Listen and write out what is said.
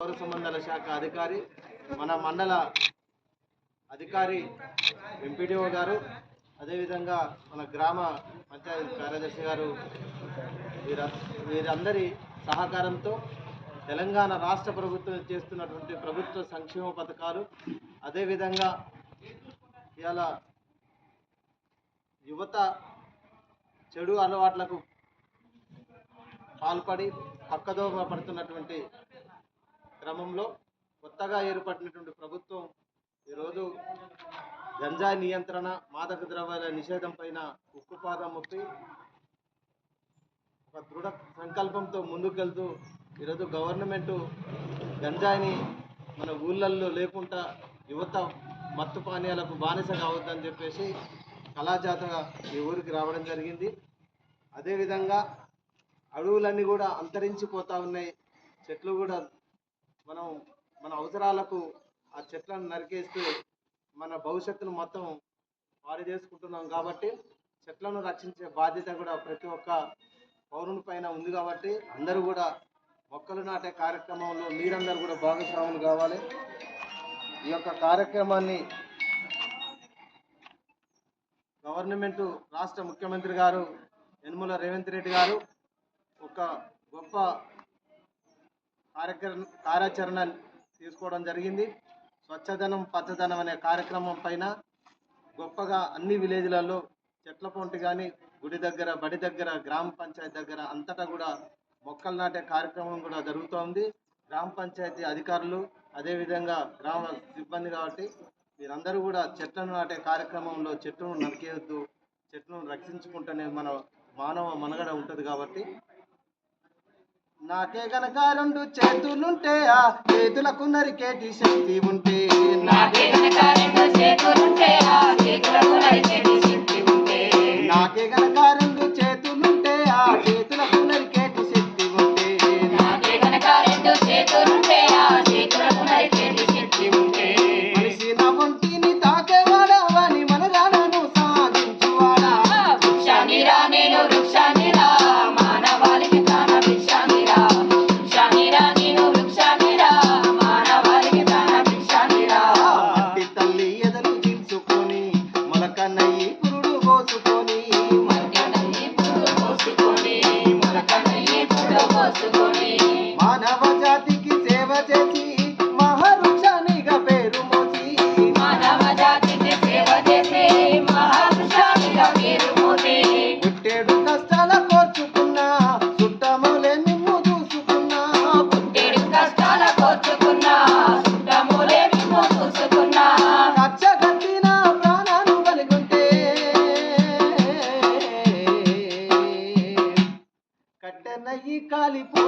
పౌర సంబంధాల శాఖ అధికారి మన మండల అధికారి ఎంపీడీఓ గారు అదేవిధంగా మన గ్రామ పంచాయతీ కార్యదర్శి గారు వీర వీరందరి సహకారంతో తెలంగాణ రాష్ట్ర ప్రభుత్వం చేస్తున్నటువంటి ప్రభుత్వ సంక్షేమ పథకాలు అదేవిధంగా ఇవాళ యువత చెడు అలవాట్లకు పాల్పడి పక్కదోవ పడుతున్నటువంటి క్రమంలో కొత్తగా ఏర్పడినటువంటి ప్రభుత్వం ఈరోజు గంజాయి నియంత్రణ మాదక ద్రవ్యాల నిషేధం పైన ఉక్కుపాదం ముప్పి ఒక దృఢ సంకల్పంతో ముందుకెళ్తూ ఈరోజు గవర్నమెంట్ గంజాయిని మన ఊళ్ళల్లో లేకుండా యువత మత్తు పానీయాలకు బానిస కావద్దని చెప్పేసి కళాజాతగా ఈ ఊరికి రావడం జరిగింది. అదేవిధంగా అడవులన్నీ కూడా అంతరించిపోతూ ఉన్నాయి. చెట్లు కూడా మనం మన అవసరాలకు ఆ చెట్లను నరికేస్తూ మన భవిష్యత్తును మొత్తం పాడు చేసుకుంటున్నాం కాబట్టి చెట్లను రక్షించే బాధ్యత కూడా ప్రతి ఒక్క పౌరుని పైన ఉంది కాబట్టి అందరూ కూడా మొక్కలు నాటే కార్యక్రమంలో మీరందరూ కూడా భాగస్వాములు కావాలి. ఈ యొక్క కార్యక్రమాన్ని గవర్నమెంట్ రాష్ట్ర ముఖ్యమంత్రి గారు యనుమల రేవంత్ రెడ్డి గారు ఒక గొప్ప కార్యక్రమ కార్యాచరణ తీసుకోవడం జరిగింది. స్వచ్ఛదనం పచ్చదనం అనే కార్యక్రమం పైన గొప్పగా అన్ని విలేజ్లలో చెట్ల పొంటి కానీ గుడి దగ్గర బడి దగ్గర గ్రామ పంచాయతీ దగ్గర అంతటా కూడా మొక్కలు నాటే కార్యక్రమం కూడా జరుగుతోంది గ్రామ పంచాయతీ అధికారులు అదేవిధంగా గ్రామ సిబ్బంది కాబట్టి మీరందరూ కూడా చెట్లను నాటే కార్యక్రమంలో చెట్లను నరికేయొద్దు చెట్లను రక్షించుకుంటేనే మన మానవ మనగడ ఉంటుంది కాబట్టి నాకే గనక రెండు చేతులుంటే ఆ చేతులకు నరికేటి శక్తి ఉంటే. నాకే గనక రెండు చేతులుంటే ఆ చేతులకు నరికేటి శక్తి ఉంటే. నాకే మొలకన్నయ్యి గురుడు పోసుకో కాలిపో